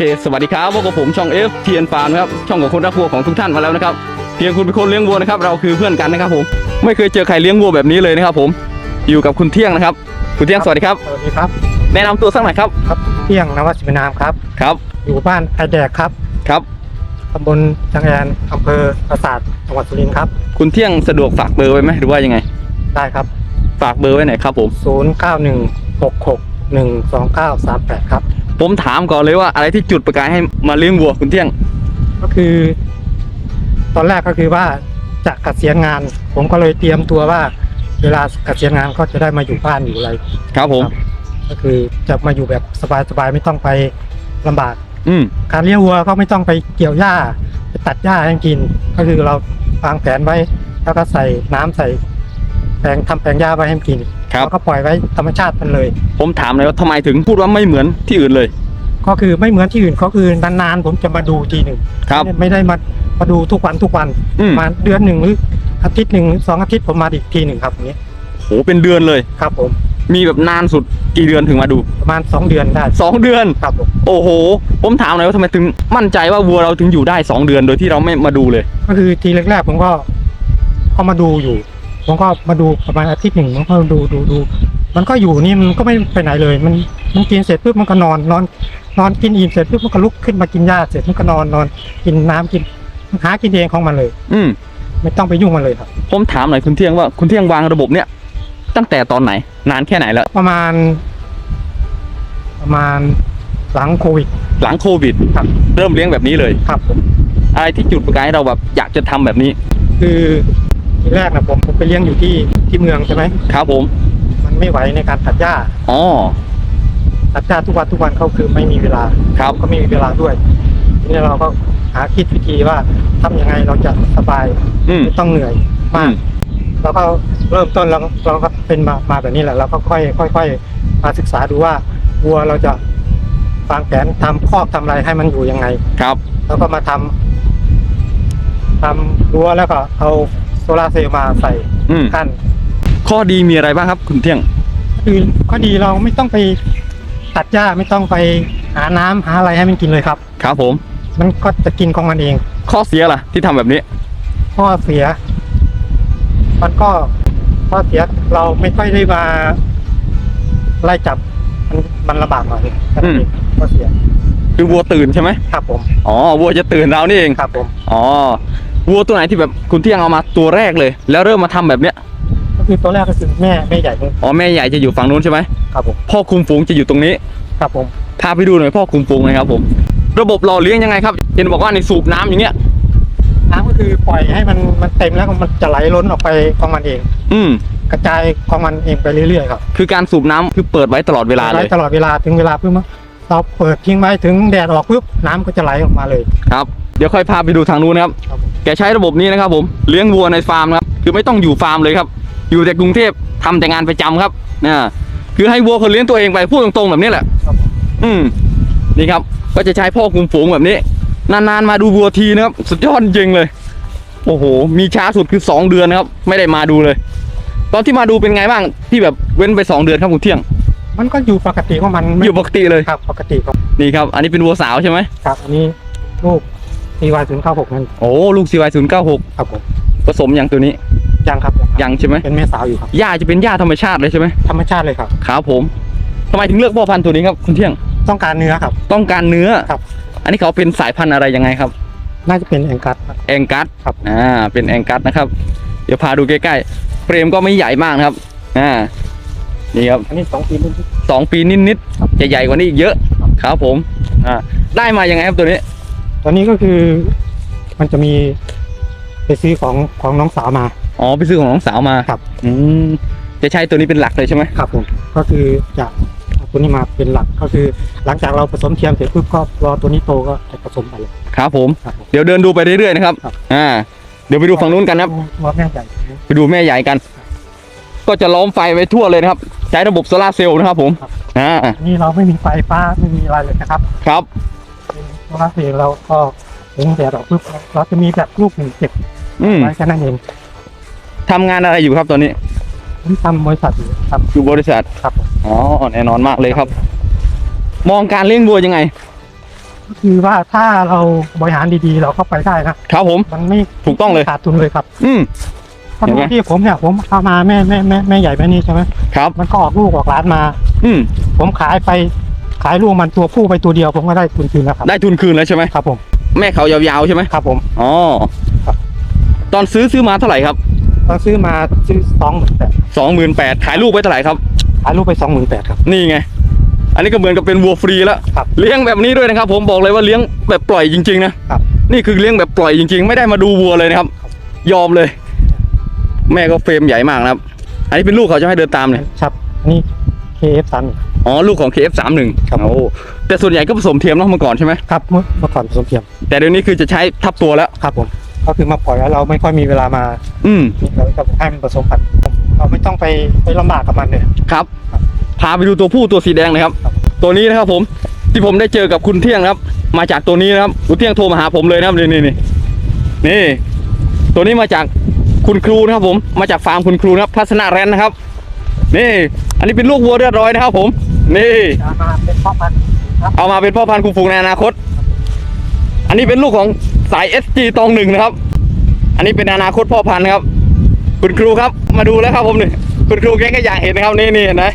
เคสวัสดีครับพบกับผมช่อง F เทียนฟาร์มครับช่องของคนรักวัวของทุกท่านมาแล้วนะครับเพียงคุณเป็นคนเลี้ยงวัวนะครับเราคือเพื่อนกันนะครับผมไม่เคยเจอใครเลี้ยงวัวแบบนี้เลยนะครับผมอยู่กับคุณเที่ยงนะครับ คุณเที่ยงสวัสดีครับ สวัสดีครับ แนะนำตัวสักหน่อยครับครับเที่ยงนวัดสิบนามครับ ครับอยู่บ้านไอแดกครับครับตำบลจังแอนอำเภอปราสาทจังหวัดสุรินทร์ครับ คุณเที่ยงสะดวกฝากเบอร์ไว้ไหมหรือว่ายังไง ได้ครับ ฝากเบอร์ไว้หน่อยครับผม 0 9 1 6 6 1 2 9 3 8 ครับ ผมถามก่อนเลยว่าอะไรที่จุดประกายให้มาเลี้ยงวัวคุณเที่ยง ก็คือ ตอนแรกก็คือว่าจะเกษียณงาน ผมก็เลยเตรียมตัวว่า เวลาเกษียณงานก็จะได้มาอยู่บ้านอยู่อะไรครับผมก็คือจะมาอยู่แบบสบายๆไม่ต้องไปลำบาก อืมการเลี้ยงวัวก็ไม่ต้องไปเกี่ยวหญ้าไปตัดหญ้าให้กิน ก็คือเราวางแผนไว้ แล้วก็ใส่น้ำใส่ แปลงทำแปลงหญ้าไว้ให้มันกินครับ แล้วก็ปล่อยไว้ธรรมชาติมันเลย ผมถามเลยว่าทำไมถึงพูดว่าไม่เหมือนที่อื่นเลย ก็คือไม่เหมือนที่อื่นก็คือนานๆผมจะมาดูทีหนึ่งครับ ไม่ได้มามาดูทุกวันทุกวันอืมมาเดือนหนึ่งหรืออาทิตย์หนึ่งหรือสองอาทิตย์ผมมาอีกทีหนึ่งครับอย่างนี้โหเป็นเดือนเลย ครับผมมีแบบนานสุดกี่เดือนถึงมาดู ประมาณสองเดือนได้สองเดือน ครับผมโอ้โห ผมถามหน่อยว่าทำไมถึงมั่นใจว่าวัวเราถึงอยู่ได้ 2 เดือนโดยที่เราไม่มาดูเลย ก็คือทีแรกๆผมก็ก็มาดูอยู่ ผมก็มาดูประมาณอาทิตย์หนึ่งผมก็ดูดูดู มันก็อยู่นี่มันก็ไม่ไปไหนเลย มันมันกินเสร็จปุ๊บมันก็นอนนอน นอนกินอิ่มเสร็จปุ๊บมันก็ลุกขึ้นมากินหญ้าเสร็จมันก็นอนนอนกินน้ำกินหากินเองของมันเลย อืมไม่ต้องไปยุ่งมันเลยครับ ผมถามหน่อยคุณเที่ยงว่าคุณเที่ยงวางระบบเนี่ย ตั้งแต่ตอนไหน นานแค่ไหนแล้ว ประมาณ ประมาณหลังโควิด หลังโควิดครับ เริ่มเลี้ยงแบบนี้เลยครับผมอะไรที่จุดประกายให้เราแบบอยากจะทำแบบนี้ คือที แรกนะผมผมไปเลี้ยงอยู่ที่ที่เมืองใช่ไหมครับผม มันไม่ไหวในการตัดหญ้าอ๋อตัดหญ้าทุกวันทุกวันเขาคือไม่มีเวลาครับก็ไม่มีเวลาด้วยทีนี้เราก็หาคิดวิธีว่าทำยังไงเราจะสบายอืมไม่ต้องเหนื่อยอืมามกแล้วก็เริ่มต้นเราเราก็เป็นมามาแบบนี้แหละเราก็ค่อยค่อยค่อยมาศึกษาดูว่าวัวเราจะวางแผนทำคอกทำอะไรให้มันอยู่ยังไงครับ แล้วก็มาทำทำรั้วแล้วก็เอาโซ ลาร์เซลล์มาใส่อืมขั้นข้อดีมีอะไรบ้างครับคุณเที่ยง คือข้อดีเราไม่ต้องไปตัดหญ้าไม่ต้องไปหาน้ำหาอะไรให้มันกินเลยครับ ครับผม มันก็จะกินของมันเอง ข้อเสียล่ะ ที่ทำแบบนี้ ข้อเสีย มันก็ข้อเสียเราไม่ค่อยได้มาไล่จับ มันมันลำบากหน่อยแค่นั้นเองข้อเสียคือวัวตื่นใช่ไหมครับผม อ๋อวัวจะตื่นเรานี่เอง ครับผม อ๋อ วัวตัวไหนที่แบบคุณเที่ยงเอามาตัวแรกเลย แล้วเริ่มมาทำแบบเนี้ยก็คือตัวแรกก็คือแม่แม่ใหญ่เลยอ๋อแม่ใหญ่จะอยู่ฝั่งนู้นใช่ไหมครับผมพ่อคุมฝูงจะอยู่ตรงนี้ครับผมพาไปดูหน่อยพ่อคุมฝูงหนะครับผม ระบบหล่อเลี้ยงยังไงครับเห็นบอกว่าในสูบน้ำอย่างเงี้ย น้ำก็คือปล่อยให้มันมันเต็มแล้วมันจะไหลล้นออกไปของมันเอง อืม กระจายของมันเองไปเรื่อยๆครับคือการสูบน้ำคือเปิดไว้ตลอดเวลาเลไหลยตลอดเวลาถึงเวลาปุ๊บเราเปิดทิ้งไว้ถึงแดดออกปุ๊บน้ำก็จะไหลออกมาเลย ครับ เดี๋ยวค่อยพาไปดูทางนู้นนะครับครับผมแกใช้ระบบนี้นะครับผมเลี้ยงวัวในฟาร์มนะครับ คือไม่ต้องอยู่ฟาร์มเลยครับ อยู่แต่กรุงเทพทำแต่งานประจำครับนะคือให้วัวคนเลี้ยงตัวเองไปพูดตรงๆแบบนี้แหละครับผมอืมนี่ครับ ก็จะใช้พ่อคุมฝูงแบบนี้ นานๆมาดูวัวทีนะครับ สุดยอดจริงเลย โอ้โห มีช้าสุดคือสองเดือนนะครับ ไม่ได้มาดูเลย ตอนที่มาดูเป็นไงบ้างที่แบบเว้นไปสองเดือนครับคุณเที่ยง มันก็อยู่ปกติของมันไม่อยู่ปกติเลยครับ ปกติครับนี่ครับ อันนี้เป็นวัวสาวใช่ไหมครับ อันนี้ลูก CY 0 9 6นั่นโอ้ลูก CY 0 9ครับผม6ผสมอย่างตัวนี้ยังครับยังใช่ไหมเป็นแม่สาวอยู่ครับหญ้าจะเป็นหญ้าธรรมชาติเลยใช่ไหมธรรมชาติเลยครับครับผมทำไมถึงเลือกพ่อพันธุ์ตัวนี้ครับคุณเที่ยงต้องการเนื้อครับ ต้องการเนื้อครับ อันนี้เขาเป็นสายพันธุ์อะไรยังไงครับ น่าจะเป็นแองกัสครับแองกัสครับอ่าเป็นแองกัสนะครับ เดี๋ยวพาดูใกล้ๆเฟรมก็ไม่ใหญ่มากนะครับอ่านี่ครับอันนี้สองปีนิดสองปีนิดๆจะใหญ่กว่านี้อีกเยอะครับผมอ่าได้มายังไงครับตัวนี้ๆ ตอนนี้ก็คือมันจะมีไปซื้อของของน้องสาวมา อ๋อไปซื้อของน้องสาวมาครับ อืมจะใช้ตัวนี้เป็นหลักเลยใช่ไหมครับผมก็คือจะเอาตัวนี้มาเป็นหลักก็คือ หลังจากเราผสมเทียมเสร็จปุ๊บก็รอตัวนี้โตก็จะผสมไปเลยครับผม ครับผม เดี๋ยวเดินดูไปเรื่อยๆนะครับ ครับ อ่า เดี๋ยวไปดูฝั่งนู้นกันนะครับตัวแม่ใหญ่ไปดูแม่ใหญ่กัน ก็จะล้อมไฟไว้ทั่วเลยนะครับ ใช้ระบบโซลาร์เซลล์นะครับผม อ่า นี่เราไม่มีไฟฟ้าไม่มีอะไรเลยนะครับ ครับ โซลาร์เซลล์เราก็ถึงแดดออกปุ๊บเราจะมีแบบลูกหนึ่งเก็บอืมไว้แค่นั้นเองทำงานอะไรอยู่ครับตอนนี้ ผมทำบริษัทอยู่ครับอยู่บริษัท ครับผมอ๋อ แน่นอนมากเลยครับ มองการเลี้ยงวัวยังไงกก็คือว่าถ้าเราบริหารดีๆ เราก็ไปได้นะครับผม มันไม่ถูกต้องเลย ขาดทุนเลยครับอืม เพราะเห็นไหม ที่ผมเนี่ยผมเอามาแม่แม่แม่แม่ใหญ่แม่นี่ใช่ไหมครับ มันก็ออกลูกออกหลานมา อืม ผมขายไป ขายลูกมันตัวผู้ไปตัวเดียวผมก็ได้ทุนคืนแล้วครับได้ทุนคืนแล้วใช่ไหมครับผมแม่เขายาวๆใช่ไหมครับผมอ๋อครับตอนซื้อซื้อมาเท่าไหร่ครับตอนซื้อมาซื้อสองหมื่นแปดสองหมื่นแปดขายลูกไปเท่าไหร่ครับขายลูกไปสองหมื่นแปดครับนี่ไง อันนี้ก็เหมือนกับเป็นวัวฟรีแล้วครับเลี้ยงแบบนี้ด้วยนะครับ ผมบอกเลยว่าเลี้ยงแบบปล่อยจริงๆนะครับนี่คือเลี้ยงแบบปล่อยจริง ๆ ไม่ได้มาดูวัวเลยนะครับ ยอมเลย แม่ก็เฟรมใหญ่มากนะครับ อันนี้เป็นลูกเขาจะให้เดินตามเนี่ยครับอันนี่ KF สาม อ๋อลูกของ KF31 ครับ โอ้แต่ส่วนใหญ่ก็ผสมเทียมเนาะเมื่อก่อนใช่ไหมครับเมื่อเมื่อก่อนผสมเทียมแต่เดี๋ยวนี้คือจะใช้ทับตัวแล้ว ครับผมก็คือมาปล่อยแล้วเราไม่ค่อยมีเวลามาอืมเราจะให้มันผสมพันธุ์เราไม่ต้องไปไปลำบากกับมันเลย ครับครับพาไปดูตัวผู้ตัวสีแดงเลยครับ ครับ ตัวนี้นะครับผมที่ผมได้เจอกับคุณเที่ยงครับ มาจากตัวนี้นะครับคุณเที่ยงโทรมาหาผมเลยนะครับนี่นี่นี่นี่ตัวนี้มาจากคุณครูนะครับผมมาจากฟาร์มคุณครูนะครับพัฒนาแรนนะครับ นี่ อันนี้เป็นลูกวัวเลือดร้อยนะครับผม นี่จะมาเป็นพ่อพันธุ์ครับเอามาเป็นพ่อพันธุ์คุมฝูงในอนาคต อันนี้เป็นลูกของสาย SG ตองหนึ่งนะครับ อันนี้เป็นอนาคตพ่อพันธุ์นะครับ คุณครูครับมาดูแล้วครับผมนี่คุณครูแกก็อยากเห็นนะครับนี่นี่เห็นไหม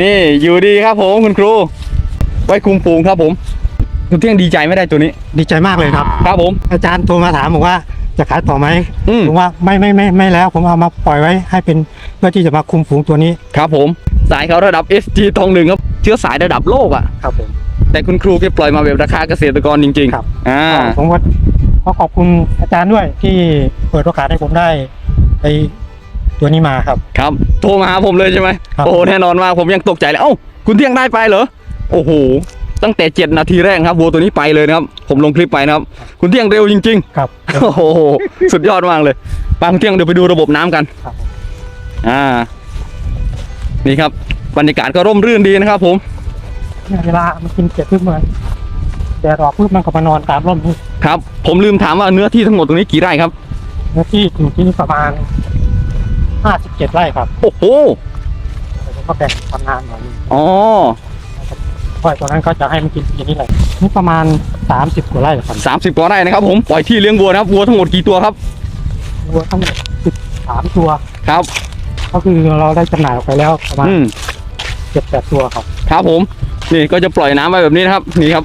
นี่อยู่ดีครับผมคุณครู ไว้คุมฝูงครับผมคุณเที่ยงดีใจไม่ได้ตัวนี้ ดีใจมากเลยครับ ครับผม อาจารย์โทรมาถามบอกว่าจะขายต่อไหมอืม ผมว่าไม่ไม่ไม่ไม่แล้ว ผมเอามาปล่อยไว้ให้เป็นเพื่อที่จะมาคุมฝูงตัวนี้ ครับผม สายเขาระดับ SG ตองหนึ่งครับ เชื้อสายระดับโลกอะ ครับผม แต่คุณครูแกปล่อยมาแบบราคาเกษตรกรจริงครับๆอ่า ผมก็ขอขอบคุณอาจารย์ด้วยที่เปิดโอกาสให้ผมได้ไอตัวนี้มาครับ ครับ โทรมาหาผมเลยใช่ไหม ครับ โอ้แน่นอนมากผมยังตกใจเลย เอ้า คุณเที่ยงได้ไปเหรอ โอ้โห ตั้งแต่เจ็ดนาทีแรกครับวัวตัวนี้ไปเลยนะครับ ผมลงคลิปไปนะครับ คุณเที่ยงเร็วจริง ครับ ๆ โอ้โห สุดยอดมากเลยปาคุณเที่ยงเดี๋ยวไปดูระบบน้ำกัน ครับ อ่า นี่ครับบรรยากาศก็ร่มรื่นดีนะครับ ผมเนี่ยเวลามันกินเสร็จปุ๊บมันแดดออกปุ๊บมันก็มานอนตามร่มนี่ครับ ผมลืมถามว่าเนื้อที่ทั้งหมดตรงนี้กี่ไร่ครับ เนื้อที่อยู่ที่นี่ประมาณห้าสิบเจ็ดไร่ครับโอ้โหผมก็แบ่งทำงานหน่อยนึงอ๋อเพราะตรงนั้นก็จะให้มันกินปีนี้เลยนี่ประมาณสามสิบกว่าไร่ครับสามสิบกว่าไร่นะครับ ผมปล่อยที่เลี้ยงวัวนะครับวัวทั้งหมดกี่ตัวครับวัวทั้งหมดสิบสามตัวครับ ก็คือเราได้จำหน่ายออกไปแล้วประมาณอืมเจ็ดแปดตัวครับ ครับผม นี่ก็จะปล่อยน้ำไปแบบนี้นะครับ นี่ครับ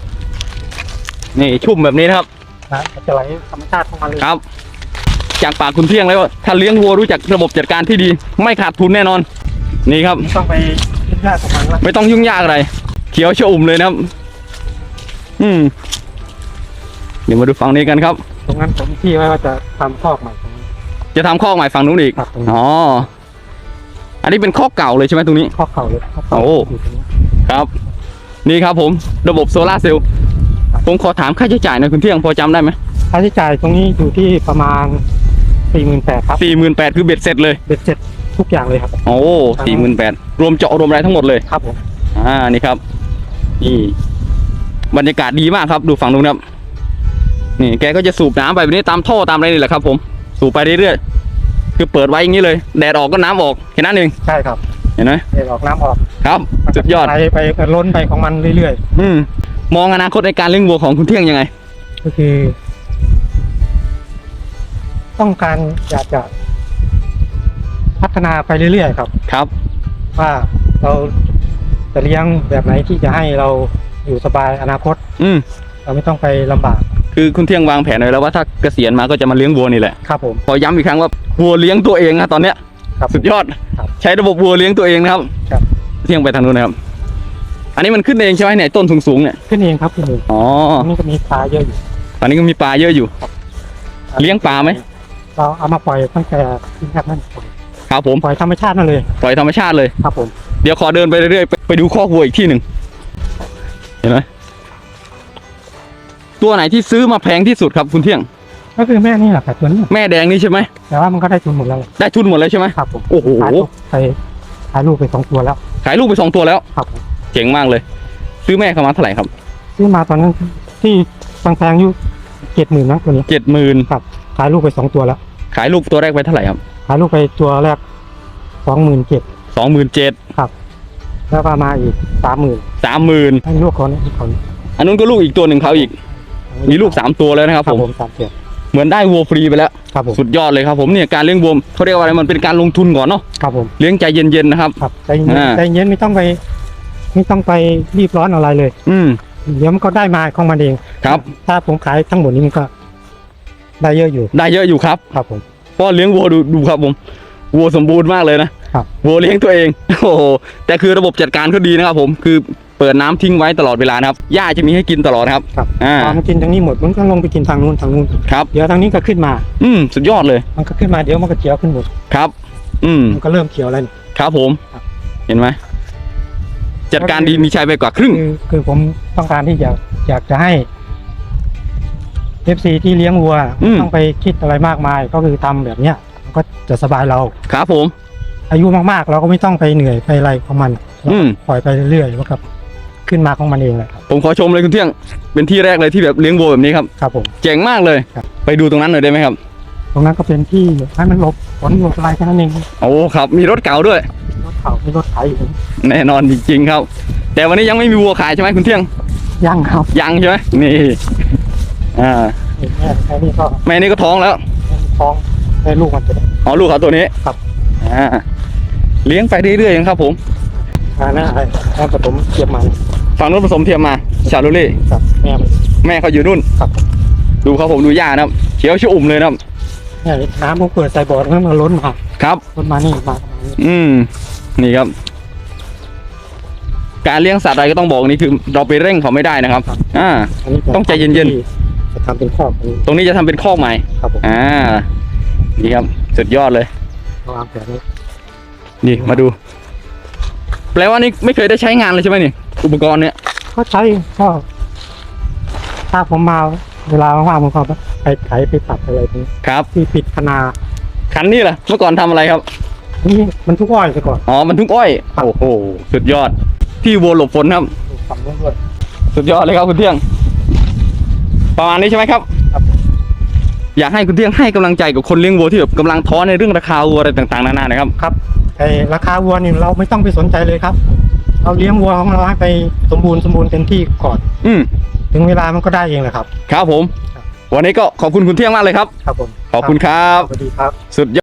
นี่ชุ่มแบบนี้นะครับ นะมันจะไหลธรรมชาติของมันเลยครับ จากปากคุณเที่ยงเลยว่าถ้าเลี้ยงวัวรู้จักระบบจัดการที่ดี ไม่ขาดทุนแน่นอน นี่ครับ ไม่ต้องไปยุ่งยากกับมันละไม่ต้องยุ่งยากอะไร เขียวชอุ่มเลยนะครับ อืม เดี๋ยวมาดูฝั่งนี้กันครับ ตรงนั้นผมที่ไว้ว่าจะทำคอกใหม่ตรงนี้ จะทำข้อกใหม่ฝั่งนู้นอีก ครับตรงนี้อ๋อ อันนี้เป็นข้อกเก่าเลยใช่ไหมตรงนี้คอกเก่าเลยคอกเก่าโอ้ ยู่ตรงนี้ครับ นี่ครับผมระบบโซลาร์เซลล์ครับผมขอถามค่าใช้จ่ายหนะคุณเที่ยงพอจำได้ไหมค่าใช้จ่ายตรงนี้อยู่ที่ประมาณสี่หมื่นแปดครับสี่หมื่นแปดคือเบ็ดเสร็จเลย เบ็ดเสร็จทุกอย่างเลยครับ โอ้สี่หมื่นแปดรวมเจาะรวมอะไรทั้งหมดเลย ครับผมอ่านี่ครับ นี่ บรรยากาศดีมากครับ ดูฝั่งนู้นครับ นี่แกก็จะสูบน้ำไปแบบนี้ตามท่อตามอะไรนี่แหละครับ ผม สูบไปเรื่อยๆ คือเปิดไว้อย่างนี้เลย แดดออกก็น้ำออกแค่นั้นเองใช่ครับเห็นไหมเดี๋ยวออกน้ำออกครับสุดยอดไปไปไปล้นไปของมันเรื่อยอืมมองอนาคตในการเลี้ยงวัวของคุณเที่ยงยังไงๆก็คือ ต้องการอยากจะพัฒนาไปเรื่อยๆครับ ครับ ว่าเราจะเลี้ยงแบบไหนที่จะให้เราอยู่สบายอนาคต อืมเราไม่ต้องไปลำบาก คือคุณเที่ยงวางแผนไว้แล้วว่าถ้าเกษียณมาก็จะมาเลี้ยงวัวนี่แหละ ครับผม ขอย้ำอีกครั้งว่า วัวเลี้ยงตัวเองนะตอนเนี้ยครับ สุดยอด ครับใช้ระบบวัวเลี้ยงตัวเองนะครับครับ เที่ยงไปทางนู้นนะครับ อันนี้มันขึ้นเองใช่ไหมเนี่ยต้นสูงๆเนี่ยขึ้นเองครับขึ้นเองอ๋อตรงนี้ก็มีปลาเยอะอยู่ ตอนนี้ก็มีปลาเยอะอยู่ เลี้ยงปลาไหม เราเอามาปล่อยตั้งแต่ที่แรกนั่นครับผมปล่อยธรรมชาตินั่นเลยปล่อยธรรมชาติเลย ครับผมเดี๋ยวขอเดินไปเรื่อยๆไปไปดูคอกวัวอีกที่หนึ่งเห็นไหมตัวไหนที่ซื้อมาแพงที่สุดครับคุณเที่ยง ก็คือแม่นี่แหละค่ะตัวนี้แม่แดงนี่ใช่ไหมแต่ว่ามันก็ได้ทุนหมดแล้วได้ทุนหมดเลยใช่ไหมครับผมโอ้โหขายลูกไปขายลูกไปสองตัวแล้ว ขายลูกไปสองตัวแล้วครับผมเจ๋งมากเลย ซื้อแม่เขามาเท่าไหร่ครับ ซื้อมาตอนนั้นที่แพงๆอยู่เจ็ดหมื่นนะตัวนี้เจ็ดหมื่นครับขายลูกไปสองตัวแล้ว ขายลูกตัวแรกไปเท่าไหร่ครับ ขายลูกไปตัวแรกสองหมื่นเจ็ดสองหมื่นเจ็ดแล้วก็มาอีกสามหมื่นสามหมื่นให้ลูกคนนี้คนออันนู้นก็ลูกอีกตัวหนึ่งเขาอีก มีลูกสามตัวแล้วนะครับครัผบมผมสามเสีย เหมือนได้วัวฟรีไปแล้ว ครับผมสุดยอดเลยครับผมเนี่ยการเลี้ยงวัวเขาเรียกว่าอะไรมันเป็นการลงทุนก่อนเนาะครับผมเลี้ยงใจเย็นๆนะครับครับใจเย็นอ่า ใจเย็นไม่ต้องไปไม่ต้องไปรีบร้อนอะไรเลย อืม เดี๋ยวมันก็ได้มาของมันเองครับ ถ้าผมขายทั้งหมดนี้มันก็ได้เยอะอยู่ได้เยอะอยู่ครับครับผมเพราะเลี้ยงวัวดูดูครับผมวัวสมบูรณ์มากเลยนะครับ วัวเลี้ยงตัวเอง โอ้โหแต่คือระบบจัดการเขาดีนะครับผมคือ เปิดน้ำทิ้งไว้ตลอดเวลานะครับหญ้าจะมีให้กินตลอดนะครับ ครับอ่า พอมันกินทางนี้หมดมันก็ลงไปกินทางนู้นทางนู้นครับ เดี๋ยวทางนี้ก็ขึ้นมา อืมสุดยอดเลยมันก็ขึ้นมาเดี๋ยวมันก็เขียวขึ้นหมดครับ อืม มันก็เริ่มเขียวแล้วนี่ ครับผม ครับ เห็นไหมจัดการดีมีชัยไปกว่าครึ่ง คือคือผมต้องการที่อยากอยากจะให้เอฟซีที่เลี้ยงวัวอืมไม่ต้องไปคิดอะไรมากมายก็คือทำแบบเนี้ยมันก็จะสบายเรา ครับผม อายุมากๆ เราก็ไม่ต้องไปเหนื่อยไปอะไรของมันเราอืม ปล่อยไปเรื่อยๆแล้วก็ ขึ้นมาของมันเองแหละครับผมขอชมเลยคุณเที่ยงเป็นที่แรกเลยที่แบบเลี้ยงวัวแบบนี้ครับครับผม เจ๋งมากเลย ครับ ไปดูตรงนั้นหน่อยได้ไหมครับ ตรงนั้นก็เป็นที่ให้มันหลบฝนหลบอะไรแค่นั้นเองโอ้ครับ มีรถเก่าด้วย รถเขามีรถไถอยู่แน่นอนจริงๆครับ แต่วันนี้ยังไม่มีวัวขายใช่ไหมคุณเที่ยงยังครับยังใช่ไหมนี่อ่านี่แม่แค่นี้ก็แม่นี่ก็ท้องแล้วท้องได้ลูกมันจะได้ อ๋อลูกเขาตัวนี้ครับ อ่าเลี้ยงไปเรื่อยๆเองครับผมอ่าน่าไอ้แม่ผสมเทียบมัน ฝั่งนู้นผสมเทียมมาชาโลเล่ครับแม่มันแม่เขาอยู่นู่น ครับดูครับผมดูหญ้านะครับเขียวชอุ่มเลยนะครับเนี่ยน้ำผมเปิดใส่บ่อแล้วมันล้นมาครับ ล้นมานี่มาประมาณนี้อืมนี่ครับ การเลี้ยงสัตว์อะไรก็ต้องบอกนี่คือ เราไปเร่งเขาไม่ได้นะครับ อ่า อันนี้ต้องใจเย็นๆที่จะทำเป็นครอบอันนี้ตรงนี้จะทำเป็นคอกใหม่ ครับผมอ่า นี่ครับ สุดยอดเลย วางแบบนี้นี่มาดู แปลว่านี่ไม่เคยได้ใช้งานเลยใช่ไหมนี่ อุปกรณ์เนี่ยก็ใช้ก็ถ้าผมมาเวลาว่างๆผมก็ไปไถไปตัดอะไรนี้ครับที่ปิดคนาคันนี้ล่ะเมื่อก่อนทำอะไรครับ นี่มันทุกอ้อยไปก่อนอ๋อมันทุกอ้อยครับโอ้โหสุดยอด ที่วัวหลบฝนครับ ฝั่งนู้นด้วยสุดยอดเลยครับคุณเที่ยง ประมาณนี้ใช่ไหมครับครับ อยากให้คุณเที่ยงให้กำลังใจกับคนเลี้ยงวัวที่แบบกำลังท้อในเรื่องราคาวัวอะไรต่างๆนานานะครับ ครับไอราคาวัวนี่เราไม่ต้องไปสนใจเลยครับ เราเลี้ยงวัวของเราให้ไปสมบูรณ์สมบูรณ์เต็มที่ก่อน อืมถึงเวลามันก็ได้เองแหละครับ ครับผมครับวันนี้ก็ขอบคุณคุณเที่ยงมากเลยครับ ครับผม ขอบคุณครับ สวัสดีครับ สุดยอด